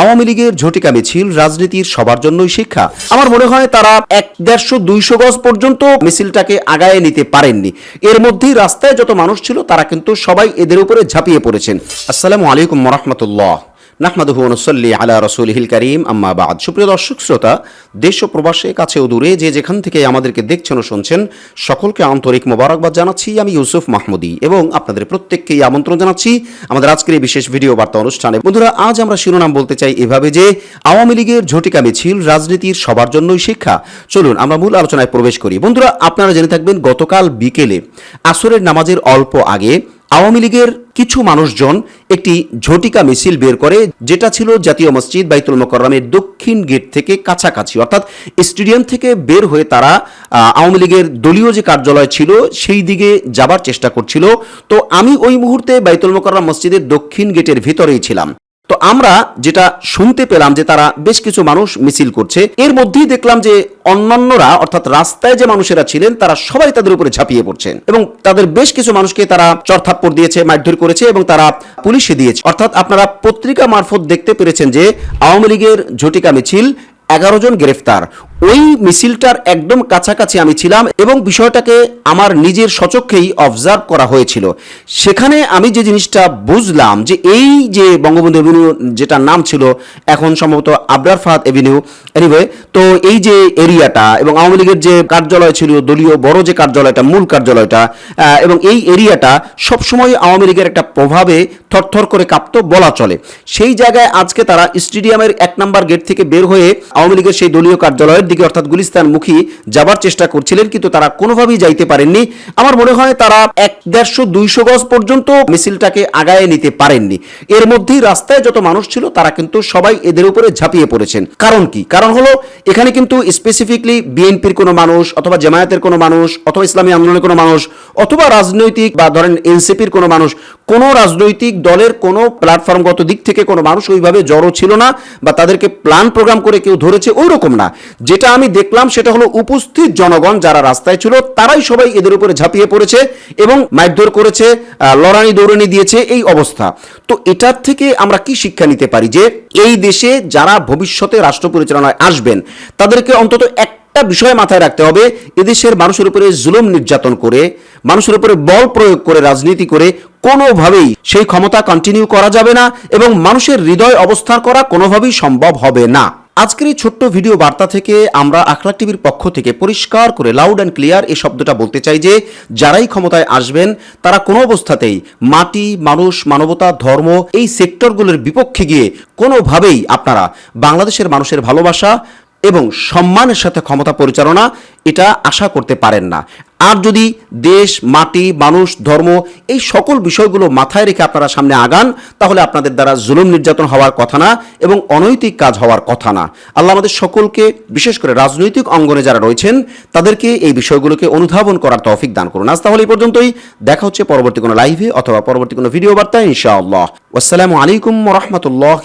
আওয়ামী লীগের ঝটিকা মিছিল রাজনীতির সবার জন্যই শিক্ষা। আমার মনে হয় তারা এক দেড়শো দুইশো গজ পর্যন্ত মিছিলটাকে আগায় নিতে পারেননি। এর মধ্যেই রাস্তায় যত মানুষ ছিল তারা কিন্তু সবাই এদের উপরে ঝাঁপিয়ে পড়েছেন। আসসালামু আলাইকুম রহমতুল্লাহ। নাহমাদুহু নসল্লি আলা রসুলহিল করিম। আম্মা বাদ। সুপ্রিয় দর্শক, শ্রোতা, দেশ ও প্রবাসে, কাছে ও দূরে যে যেখান থেকে আমাদেরকে দেখছেন ও শুনছেন, সকলকে আন্তরিক মোবারকবাদ জানাচ্ছি। আমি ইউসুফ মাহমুদি এবং আপনাদের প্রত্যেককেই আমন্ত্রণ জানাচ্ছি আমাদের আজকের এই বিশেষ ভিডিও বার্তা অনুষ্ঠানে। বন্ধুরা, আজ আমরা শিরোনাম বলতে চাই এভাবে যে, আওয়ামী লীগের ঝটিকা মিছিল রাজনীতির সবার জন্যই শিক্ষা। চলুন, আমরা মূল আলোচনায় প্রবেশ করি। বন্ধুরা, আপনারা জেনে থাকবেন, গতকাল বিকেলে আসরের নামাজের অল্প আগে আওয়ামী লীগের কিছু মানুষজন একটি ঝটিকা মিছিল বের করে, যেটা ছিল জাতীয় মসজিদ বাইতুল মোকরমের দক্ষিণ গেট থেকে কাছাকাছি। অর্থাৎ স্টেডিয়াম থেকে বের হয়ে তারা আওয়ামী লীগের দলীয় যে কার্যালয় ছিল, সেই দিকে যাবার চেষ্টা করছিল। তো আমি ওই মুহূর্তে বাইতুল মোকরম মসজিদের দক্ষিণ গেটের ভিতরেই ছিলাম। তো আমরা যেটা শুনতে পেলাম যে তারা বেশ কিছু মানুষ মিছিল করছে, এর মধ্যেই দেখলাম যে অন্যান্যরা, অর্থাৎ রাস্তায় যে মানুষেরা ছিলেন, তারা সবাই তাদের উপরে ঝাঁপিয়ে পড়ছেন এবং তাদের বেশ কিছু মানুষকে তারা চরথাপ্পড় দিয়েছে, মারধর করেছে এবং তারা পুলিশে দিয়েছে। অর্থাৎ আপনারা পত্রিকা মারফত দেখতে পেরেছেন যে আওয়ামী লীগের ঝটিকা মিছিল এগারো জন গ্রেফতার। ওই মিছিলটার একদম কাছাকাছি আমি ছিলাম এবং বিষয়টাকে আমার নিজের সচক্ষেই অবজার্ভ করা হয়েছিল। সেখানে আমি যে জিনিসটা বুঝলাম যে এই যে বঙ্গবন্ধু এভিনিউ যেটা নাম ছিল, এখন সম্ভবত আবরার ফাহাদ এভিনিউ এনিওয়ে তো এই যে এরিয়াটা এবং আওয়ামী লীগের যে কার্যালয় ছিল, দলীয় বড় যে কার্যালয়টা, মূল কার্যালয়টা এবং এই এরিয়াটা সবসময় আওয়ামী লীগের একটা প্রভাবে থরথর করে কাঁপতো, বলা চলে। সেই জায়গায় আজকে তারা স্টেডিয়ামের এক নাম্বার গেট থেকে বের হয়ে আওয়ামী লীগের সেই দলীয় কার্যালয়ের দিকে অর্থাৎ গুলিস্তানমুখী যাবার চেষ্টা করছিলেন, কিন্তু তারা কোনোভাবেই যাইতে পারেননি। আমার মনে হয় তারা এক দেড়শো দুইশো গজ পর্যন্ত মিছিলটাকে আগায় নিতে পারেননি। এর মধ্যেই রাস্তায় যত মানুষ ছিল, তারা কিন্তু সবাই এদের উপরে ঝাঁপিয়ে পড়েছেন। কারণ কি? কারণ হলো, এখানে কিন্তু স্পেসিফিকলি বিএনপির কোনো মানুষ, অথবা জামায়াতের কোনো মানুষ, অথবা ইসলামী আন্দোলনের কোনো মানুষ, অথবা রাজনৈতিক বা ধরেন এনসিপির কোনো মানুষ, কোনো রাজনৈতিক দলের কোনো প্ল্যাটফর্মগত দিক থেকে কোনো মানুষ ওইভাবে জড়ো ছিল না বা তাদেরকে প্ল্যান প্রোগ্রাম করে কেউ ধরেছে ওই রকম না যেটা আমি দেখলাম সেটা হলো উপস্থিত জনগণ যারা রাস্তায় ছিল, তারাই সবাই এদের উপরে ঝাঁপিয়ে পড়েছে এবং মারধর করেছে লড়ানি দৌড়ানি দিয়েছে এই অবস্থা। তো এটার থেকে আমরা কি শিক্ষা নিতে পারি যে এই দেশে যারা ভবিষ্যতে রাষ্ট্র পরিচালনায় আসবেন, তাদেরকে অন্তত এক একটা বিষয় মাথায় রাখতে হবে, এদেশের মানুষের উপরে জুলুম নির্যাতন করে, মানুষের উপরে বল প্রয়োগ করে, রাজনীতি করে কোনোভাবেই সেই ক্ষমতা কন্টিনিউ করা যাবে না এবং মানুষের হৃদয় অবস্থান করা কোনোভাবেই সম্ভব হবে না। আজকের এই ছোট্ট ভিডিও বার্তা থেকে আমরা আখলা টিভির পক্ষ থেকে পরিষ্কার করে লাউড অ্যান্ড ক্লিয়ার এই শব্দটা বলতে চাই যে, যারাই ক্ষমতায় আসবেন, তারা কোনো অবস্থাতেই মাটি, মানুষ, মানবতা, ধর্ম এই সেক্টরগুলোর বিপক্ষে গিয়ে কোনোভাবেই আপনারা বাংলাদেশের মানুষের ভালোবাসা এবং সম্মানের সাথে ক্ষমতা পরিচালনা এটা আশা করতে পারেন না। আর যদি দেশ, মাটি, মানুষ, ধর্ম এই সকল বিষয়গুলো মাথায় রেখে আপনারা সামনে আগান, তাহলে আপনাদের দ্বারা জুলুম নির্যাতন হওয়ার কথা না এবং অনৈতিক কাজ হওয়ার কথা না। আল্লাহ আমাদের সকলকে, বিশেষ করে রাজনৈতিক অঙ্গনে যারা রয়েছেন, তাদেরকে এই বিষয়গুলোকে অনুধাবন করার তৌফিক দান করুন। আজ তাহলে এই পর্যন্তই। দেখা হচ্ছে পরবর্তী কোনো লাইভে অথবা পরবর্তী কোনো ভিডিও বার্তায়, ইনশাআল্লাহ। আসসালামু আলাইকুম রহমতুল্লাহ